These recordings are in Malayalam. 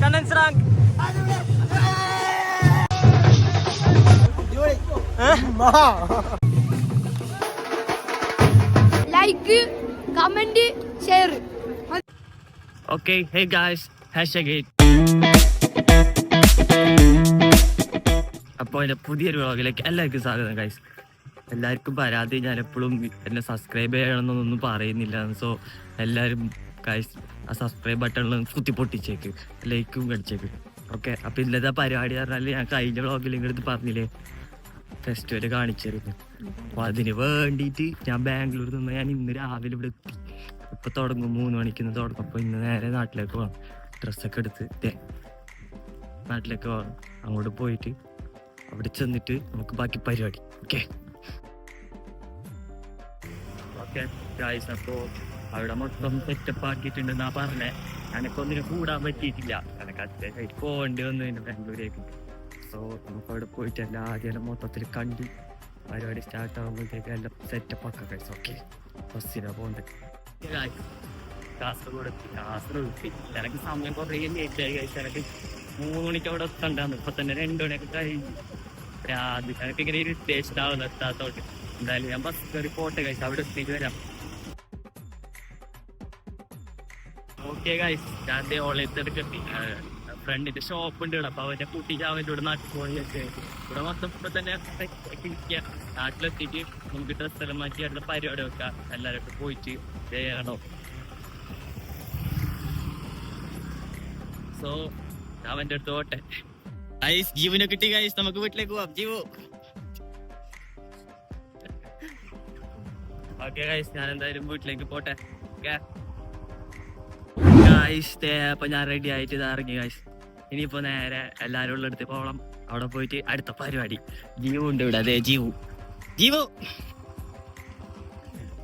Kannans rank like comment share okay hey guys hash അപ്പോൾ എന്റെ പുതിയൊരു വ്ളോഗിലേക്ക് എല്ലാവർക്കും സ്വാഗതം ഗായ്സ് എല്ലാവർക്കും പരാതി ഞാൻ എപ്പോഴും എന്നെ സബ്സ്ക്രൈബ് ചെയ്യണമെന്നൊന്നും പറയുന്നില്ല. സോ എല്ലാവരും ഗായ്സ് ആ സബ്സ്ക്രൈബ് ബട്ടണിലും കുത്തി പൊട്ടിച്ചേക്ക്. ലൈക്കും കടിച്ചേക്ക് ഓക്കെ അപ്പം ഇന്നത്തെ പരിപാടി പറഞ്ഞാൽ ഞാൻ കഴിഞ്ഞ വ്ളോഗിൽ ഇങ്ങടുത്ത് പറഞ്ഞില്ലേ? ഫെസ്റ്റിവൽ കാണിച്ചിരുന്നു. അപ്പോൾ അതിന് വേണ്ടിയിട്ട് ഞാൻ ബാംഗ്ലൂരിൽ നിന്ന് ഞാൻ ഇന്ന് രാവിലെ ഇവിടെ എത്തി. ഇപ്പൊ തുടങ്ങും മൂന്ന് മണിക്ക് ഇന്ന് തുടങ്ങും. അപ്പൊ ഇന്ന് നേരെ നാട്ടിലേക്ക് പോകണം ഡ്രസ്സൊക്കെ എടുത്ത് നാട്ടിലേക്ക് പോകണം അങ്ങോട്ട് പോയിട്ട് അവിടെ ചെന്നിട്ട് നമുക്ക് ബാക്കി പരിപാടി. ഓക്കെ ഓക്കെ ഗായ്സ് അപ്പോൾ അവിടെ മൊത്തം സെറ്റപ്പ് ആക്കിയിട്ടുണ്ടെന്നാ പറഞ്ഞേ. എനക്ക് കൂടാൻ പറ്റിയിട്ടില്ല. എനക്ക് അത്യാവശ്യമായിട്ട് പോകേണ്ടി വന്നു പിന്നെ ബാംഗ്ലൂരേക്ക്. സോ നമുക്ക് അവിടെ പോയിട്ട് എല്ലാ ആദ്യം മൊത്തത്തിൽ കണ്ട് പരിപാടി സ്റ്റാർട്ട് ആകുമ്പോഴത്തേക്ക് എല്ലാം സെറ്റപ്പ് ആക്കാം കഴിച്ചു. ഓക്കെ ബസ്സിനാ പോകണ്ടത് കാസർഗോഡ് എത്തി. കാസർഗോഡ് എത്തി. എനിക്ക് സമയം കുറേ ലേറ്റ് ആയി കഴിച്ചു. എനിക്ക് മൂന്ന് മണിക്ക് അവിടെ എത്തണ്ടാന്ന്. ഇപ്പൊ തന്നെ രണ്ടു മണിയൊക്കെ കഴിഞ്ഞു. രാത്രി എനിക്ക് ഇങ്ങനെ ഇറിറ്റേഷൻ ആവുന്നു എത്താത്തോട്ട് എന്തായാലും ഞാൻ ബസ് കയറി പോട്ടെ കഴിച്ചു. അവിടെ എത്തിയിട്ട് വരാം. ഓക്കെ ഗൈസ് ഞാൻ ഓൺലൈൻ എടുക്കത്തി ഫ്രണ്ടിന്റെ ഷോപ്പ് ഉണ്ട് ഇവിടെ. അപ്പൊ അവന്റെ കുട്ടി അവന്റെ ഇവിടെ നാട്ടിൽ പോയൊക്കെ ഇവിടെ ഇപ്പൊ തന്നെ ഇരിക്കുക നാട്ടിലെത്തിയിട്ട് നമുക്ക് ഡ്രസ് എല്ലാം മാറ്റി അടുത്ത പരിപാടി വെക്കാം. എല്ലാവരും പോയിട്ട് ചെയ്യണോ സോ അവന്റെ അടുത്ത് പോട്ടെ. ഗൈസ് ജീവനെ കിട്ടി ഗൈസ് നമുക്ക് വീട്ടിലേക്ക് പോവാം. ജീവോ. ഓക്കെ ഗൈസ് ഞാൻ എന്തായാലും വീട്ടിലേക്ക് പോട്ടെ. ഓക്കെ ഗൈസ് അപ്പൊ ഞാൻ റെഡി ആയിട്ട് ഇതാ ഇറങ്ങി ഗൈസ് ഇനിയിപ്പോ നേരെ എല്ലാരും ഉള്ള അടുത്ത് പോകണം അവിടെ പോയിട്ട് അടുത്ത പരിപാടി. ജീവു ഉണ്ട് ഇവിടെ അതെ ജീവു. ജീവു!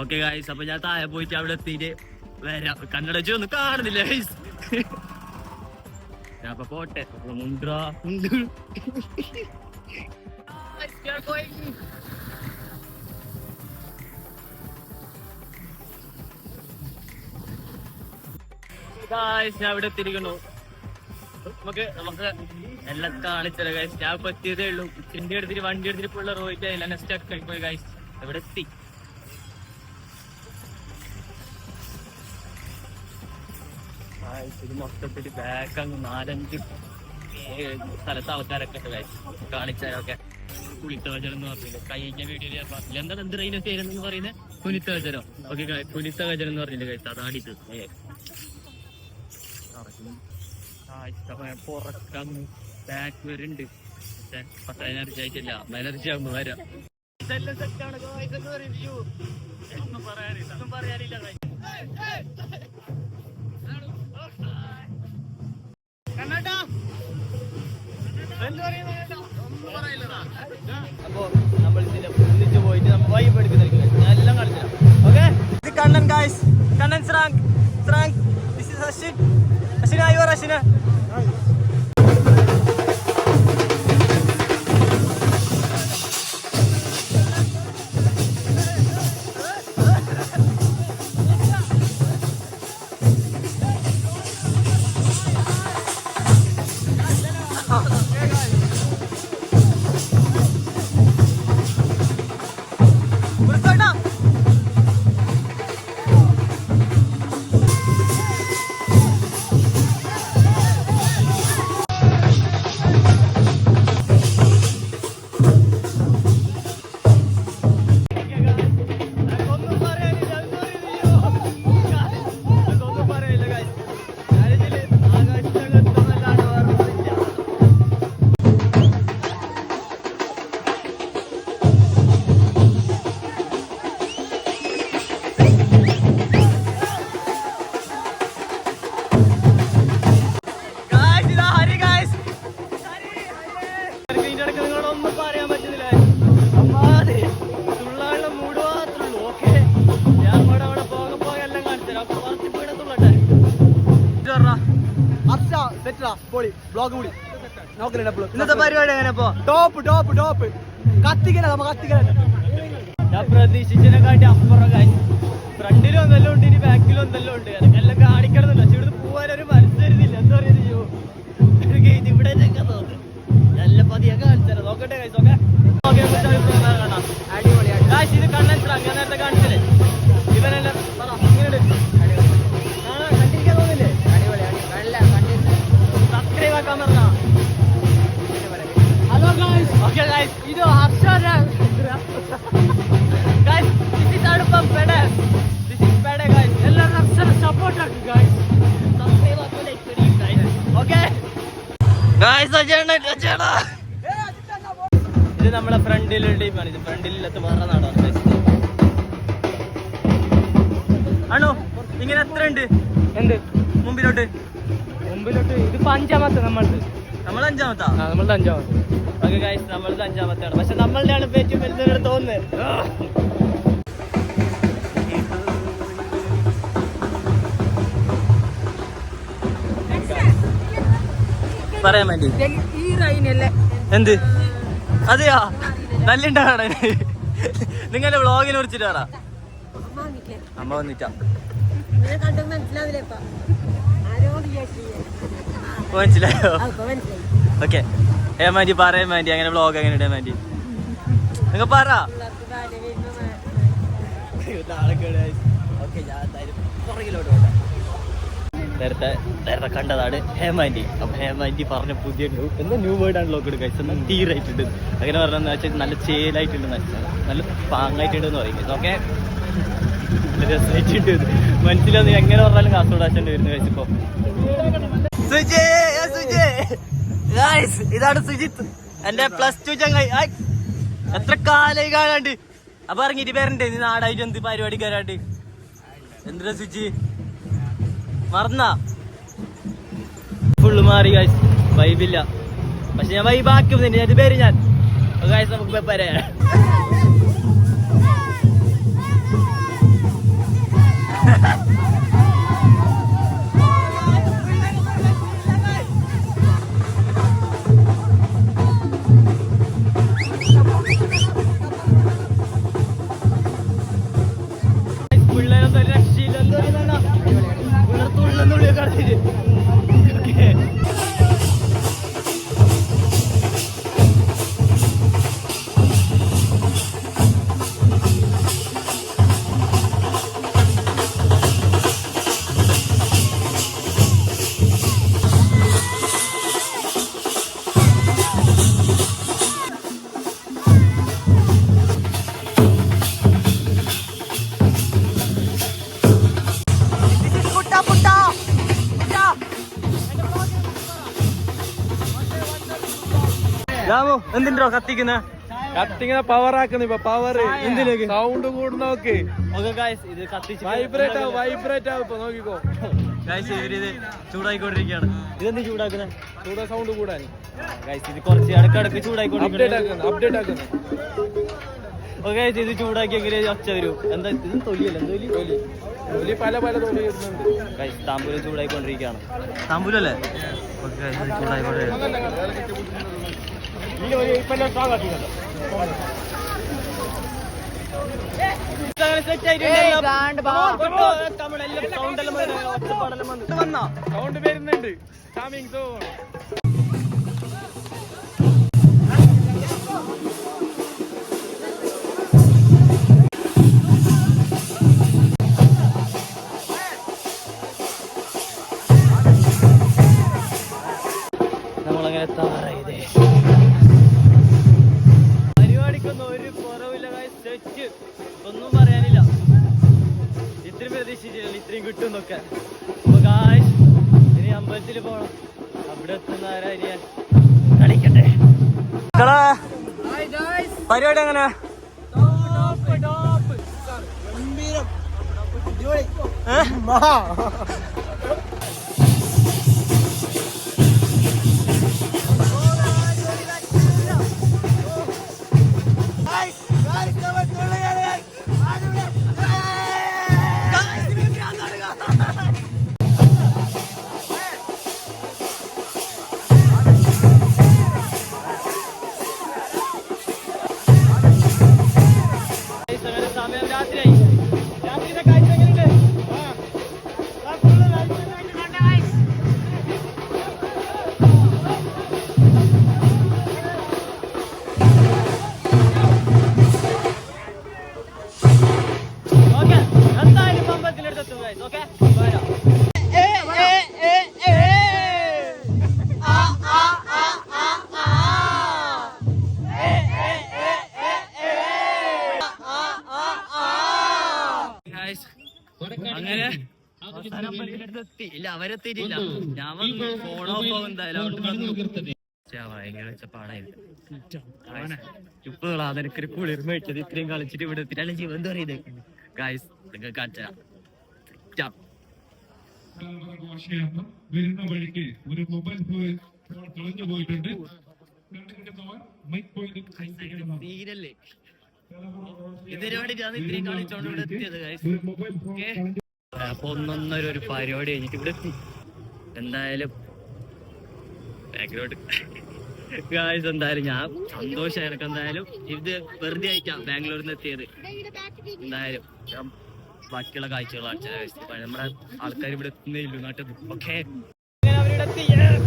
ഓക്കെ ഗൈസ് അപ്പൊ ഞാൻ താഴെ പോയിട്ട് അവിടെ എത്തിയിട്ട് വരാം. കന്നഡ ഒന്നും കാണുന്നില്ല ഗൈസ് ഞാൻ അപ്പൊ പോട്ടെ. മുണ്ട്രാ മുണ്ട്? ഞാൻ ഇവിടെ നമുക്ക് നമുക്ക് എല്ലാം കാണിച്ചത് ഗൈസ് ഞാൻ ഇപ്പൊ ഉള്ളൂ. ചിണ്ടി എടുത്തിട്ട് വണ്ടി എടുത്തിട്ട് പുള്ള റോയിട്ട് എല്ലാം നെക്സ്റ്റ് ആയി പോയി ഗൈസ് ഇവിടെ എത്തി. ഇത് മൊത്തത്തിൽ ബാക്ക് അങ്ങ് നാലഞ്ച് സ്ഥലത്ത് ആൾക്കാരൊക്കെ ഉണ്ട് ഗൈസ് കാണിച്ചാലൊക്കെ കുളിത്തവചനം എന്ന് പറഞ്ഞില്ല. കഴിഞ്ഞ വീഡിയോയിൽ എന്താ എന്ത് റെയിനൊക്കെ പറയുന്നത്? കുനിത്തവചനം ഓക്കെ കുനിത്തവചനം എന്ന് പറഞ്ഞില്ല ഗൈസ് അതാണിത്. ഏ പുറക്കന്ന് ബാക്ക് എനർജി ആയിട്ടില്ല. ഇതെല്ലാം അപ്പോ നമ്മൾ ഇതിന്റെ ഒന്നിച്ച് പോയിട്ട് നമ്മൾ വൈബ് എടുക്കുന്നില്ല ഞാൻ എല്ലാം കാണിച്ചു okay Kannan guys Kannan സ്രാങ്ക് സ്രാങ്ക് this is Ashwin Asina, ayora, asina. Ay. നോക്കുകൂടി നോക്കലുണ്ട് എപ്പോഴും ഇന്നത്തെ പരിപാടി അങ്ങനെ പോ ടോപ്പ് ടോപ്പ് ടോപ്പ് കത്തിക്കല നമ്മ കത്തിക്കല. ഞാൻ പ്രതീക്ഷിച്ചതിനെക്കാട്ടി അപ്പുറം ഫ്രണ്ടിലും എന്തെല്ലാം ഉണ്ട് ഇനി ബാക്കിലും എന്തെല്ലാം ഉണ്ട്. അതൊക്കെ എല്ലാം കാണിക്കണമെന്നില്ല. പക്ഷെ ഇവിടുന്ന് പോകാൻ ഒരു മനസ്സരുന്നില്ല എന്താ പറയുന്നത് ഇവിടെ തോന്നുന്നു നല്ല പതിയെ കാണിച്ചാലും? നോക്കട്ടെ കഴിച്ചോക്കെ ഇത് നമ്മളെ ഫ്രണ്ടിലുള്ള ടീമാണ്. ഇത് ഫ്രണ്ടിലില്ലാത്ത വേറെ നാടാണ്. ആണോ? ഇങ്ങനെ എത്ര ഉണ്ട്? എന്ത്? മുമ്പിലോട്ട്. മുമ്പിലോട്ട് ഇതിപ്പോ അഞ്ചാമത്തെ നമ്മളത് നമ്മൾ അഞ്ചാമത്താ? നമ്മളുടെ അഞ്ചാമത്തെ. ഓക്കെ ഗൈസ് നമ്മളത് അഞ്ചാമത്തെയാണ് പക്ഷെ നമ്മളുടെയാണ് ഏറ്റവും വലുതെന്ന് തോന്നുന്നത്. പറയാൻ വേണ്ടി. എന്ത്? അതെയാ? നല്ല ഉണ്ടാകാണ്. നിങ്ങളുടെ വ്ളോഗിനെ കുറിച്ചിട്ടാടാ അമ്മ വന്നിട്ടാ. മനസ്സിലായോ? ഓക്കെ. ഏമാന്റി പറയാൻ വേണ്ടി. അങ്ങനെ വ്ളോഗ് അങ്ങനെ ഇടാൻ വേണ്ടി. നിങ്ങൾ പറ. നേരത്തെ നേരത്തെ കണ്ടതാണ് ഹേമാന്റി അപ്പൊ ഹേമാന്റി പറഞ്ഞ പുതിയ ന്യൂ എന്താ ന്യൂ വേർഡ് ആണല്ലോ എടുക്കുക? എന്നാൽ തീരായിട്ടുണ്ട്. അങ്ങനെ പറഞ്ഞാൽ വെച്ചാൽ നല്ല ചേലായിട്ടുണ്ട് നല്ല പാങ്ങായിട്ടുണ്ട് എന്ന് പറയുന്നത്. ഓക്കെ നല്ല രസമായിട്ടുണ്ട്. മനസ്സിലാന്ന് എങ്ങനെ പറഞ്ഞാലും കാസർഗോഡ് ആശാന്റെ വരുന്ന കഴിച്ചപ്പോ ഇതാണ് സുജിത്ത്. എന്റെ പ്ലസ് ടു ചങ്ങായി. എത്ര കാലായി കാണാണ്ട്. അപ്പൊ ഇറങ്ങിയിട്ട് പേരണ്ടേ നാടായിട്ട് എന്ത് പരിപാടി കയറാണ്ട്? എന്തിനാ സുജി? മറന്ന. ഫുള്ള് മാറി കാശ് വൈബില്ല പക്ഷെ ഞാൻ വൈബാക്കും നിന്റെ പേര് ഞാൻ. കാശ് നമുക്ക് പറയാം എന്തിണ്ടോ കത്തിക്കുന്ന? കത്തിങ്ങനെ പവർ ആക്കുന്നു ഇപ്പൊ പവർ എന്തിലേക്ക്? സൗണ്ട് കൂടുന്ന നോക്ക്. ഓക്കെ ഗായ്സ് ഇത് കത്തിച്ച് വൈബ്രേറ്റ് ആവും വൈബ്രേറ്റ് ആവും ഇപ്പൊ നോക്കിക്കോ. ഗൈസ് ഇവരിത് ചൂടായിക്കൊണ്ടിരിക്കുകയാണ്. ഇതെന്ത് ചൂടാക്കുന്നത് ചൂടാ സൗണ്ട് കൂടാൻ. ഗൈസ് ഇത് കുറച്ച് ഇടക്കിടക്ക് ആക്കുന്നു അപ്ഡേറ്റ് ആക്കുന്നു. ഓക്കെ ഇത് ചൂടാക്കിയെങ്കിൽ ഒച്ച വരും? എന്താ ഇത് തൊലിയല്ല തൊലി തൊലി? തൊലി പല പല തൊലി വരുന്നുണ്ട്. താമ്പൂര് ചൂടായിക്കൊണ്ടിരിക്കുകയാണ്. താമ്പൂലല്ലേ ഓക്കെ ഇത് ചൂടായിക്കൊണ്ടിരിക്കുകയാണ്. സൗണ്ട് വരുന്നുണ്ട് കമ്മിങ് സോൺ പരിപാടിക്കൊന്നും ഒരു കുറവില്ല. സെറ്റ് ഒന്നും പറയാനില്ല. ഇത്രയും പ്രതീക്ഷിച്ചില്ല ഇത്രയും കിട്ടുന്നൊക്കെ അപ്പൊ കാശ് ഇനി അമ്പലത്തിൽ പോണം. അവിടെ എത്തുന്ന ആരാ ഇനി കളിക്കട്ടെ. പരിപാടി എങ്ങനെ? Guys, അവരെത്തിയിട്ടില്ല ഞാൻ വന്നു. ഫോൺ ഓഫ് ആവും എന്തായാലും വന്നു. ഭയങ്കര വെച്ചപ്പാടായിരുന്നു ഇപ്പൊ അതെനിക്കൊരു കുളിർമ വെച്ചത് ഇത്രയും കളിച്ചിട്ട് ഇവിടെ എത്തിയിട്ടാണ് ജീവൻ പറയുന്നത്? ഗായ്സ് നിങ്ങൾക്ക് വരുന്ന വഴിക്ക് ഒരു മൊബൈൽ ഫോൺ കളഞ്ഞു പോയിട്ടുണ്ട്. കണ്ടുകിട്ടുന്നവർ മൈക്ക് പോയിന്റ് കൈസരിക്കണം തീരല്ലേ ഇതിനു വേണ്ടിട്ടാണ് ഇത്രയും കളിച്ചോണ്ട് ഇവിടെ എത്തിയത് അപ്പൊ ഒന്നൊന്നര ഒരു പരിപാടി കഴിഞ്ഞിട്ട് ഇവിടെ എന്തായാലും ബാക്ക്ഗ്രൗണ്ട്. ഗായ്സ് എന്തായാലും ഞാൻ സന്തോഷം എനിക്ക് എന്തായാലും ഇത് വെറുതെ ആയിട്ടാ ബാംഗ്ലൂരിൽ നിന്ന് എത്തിയത്. എന്തായാലും ബാക്കിയുള്ള കാഴ്ചകൾ നമ്മുടെ ആൾക്കാർ ഇവിടെ എത്തുന്നേ ഇല്ലു നാട്ടിൽ ഓക്കെ കഥം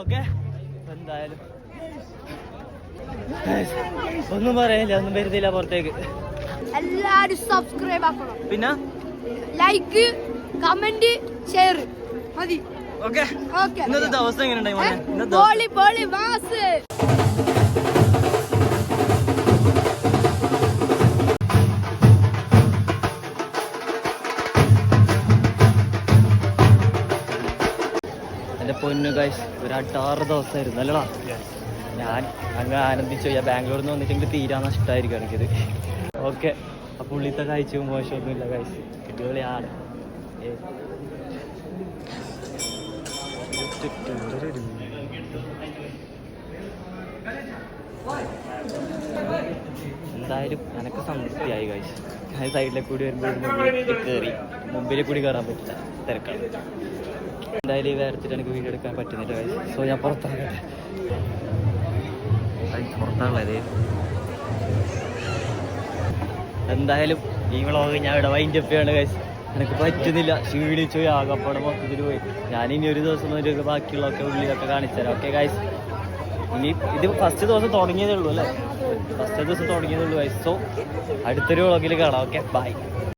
ഓക്കെ എന്തായാലും. Guys, ഒന്നും പറയാനില്ല ഒന്നും വരുന്നില്ല പുറത്തേക്ക്. എല്ലാരും സബ്സ്ക്രൈബ് ആക്കണം. പിന്നെ? ലൈക്ക് കമന്റ് ഷെയർ മതി. ഓക്കെ. ഓക്കെ ഇന്നത്തെ ദിവസം എങ്ങനെയുണ്ടായി ഇന്നത്തെ എന്റെ പൊന്നു ഗൈസ് ഒരു അട്ടാറ് ദിവസമായിരുന്നു അല്ലടാ. ഞാൻ അങ്ങ് ആനന്ദിച്ചു പോയി ബാംഗ്ലൂരിൽ നിന്ന് വന്നിട്ട് എനിക്ക് തീരാൻ നഷ്ടമായിരിക്കും എനിക്കിത്. ഓക്കെ അപ്പൊ ഉള്ളിത്തെ കാഴ്ചയും മോശമൊന്നുമില്ല ഗൈസ് അടിപൊളിയാണ്. എന്തായാലും എനക്ക് സംതൃപ്തിയായി ഗൈസ് ഞാൻ സൈഡിലെ കൂടി വരുമ്പോൾ കയറി മുമ്പിലെ കൂടി കയറാൻ പറ്റില്ല. തിരക്കാണ്. എന്തായാലും ഈ വേർത്തിട്ട് എനിക്ക് വീഡിയോ എടുക്കാൻ പറ്റുന്നില്ല. സോ ഞാൻ പുറത്താകട്ടെ. പുറത്താണുള്ളത്. എന്തായാലും ഈ വ്ളോഗ് ഞാൻ ഇവിടെ വൈൻഡ് അപ്പ് എനിക്ക് പറ്റുന്നില്ല. ക്ഷീണിച്ചു ആകപ്പാട് മൊത്തത്തിൽ പോയി. ഞാൻ ഇനി ഒരു ദിവസം ഒരു ബാക്കിയുള്ളതൊക്കെ ഉള്ളിലൊക്കെ കാണിച്ചു തരാം. ഓക്കെ ഗൈസ് ഇനി ഇത് ഫസ്റ്റ് ദിവസം തുടങ്ങിയതേ ഉള്ളൂ അല്ലേ? ഫസ്റ്റ് ദിവസം തുടങ്ങിയതേ ഉള്ളൂ ഗൈസ് സോ അടുത്തൊരു വ്ളോഗിൽ കാണാം. Okay bye